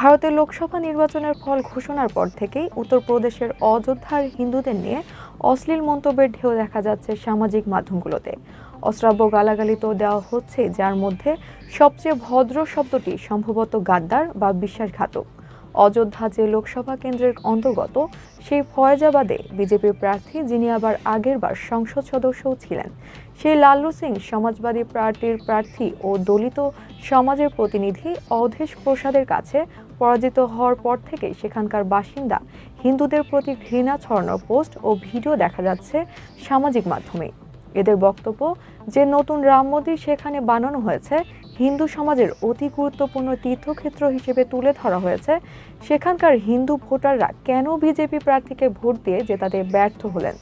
ভারতের লোকসভা নির্বাচনের ফল ঘোষণার পর থেকেই উত্তরপ্রদেশের অযোধ্যার হিন্দুদের নিয়ে অশ্লীল মন্তব্যের ঢেউ দেখা যাচ্ছে সামাজিক মাধ্যমগুলোতে। অশ্রাব্য গালাগালি তো দেওয়া হচ্ছে, যার মধ্যে সবচেয়ে ভদ্র শব্দটি সম্ভবত গাদ্দার বা বিশ্বাসঘাতক। অযোধ্যা যে লোকসভা কেন্দ্রের অন্তর্গত, সেই ফয়জাবাদে বিজেপির প্রার্থী যিনি আবার আগেরবার সংসদ সদস্যও ছিলেন, সেই লাল্লু সিং সমাজবাদী পার্টির প্রার্থী ও দলিত সমাজের প্রতিনিধি অধেশ প্রসাদের কাছে পরাজিত হওয়ার পর থেকে সেখানকার বাসিন্দা হিন্দুদের প্রতি ঘৃণা ছড়ানোর পোস্ট ও ভিডিও দেখা যাচ্ছে সামাজিক মাধ্যমে। এদের বক্তব্য যে নতুন রাম মন্দির সেখানে বানানো হয়েছে, হিন্দু সমাজের অতি গুরুত্বপূর্ণ তীর্থক্ষেত্র হিসেবে তুলে ধরা হয়েছে, সেখানকার হিন্দু ভোটাররা কেন বিজেপি প্রার্থীকে ভোট দিয়ে জেতাতে ব্যর্থ হলেন?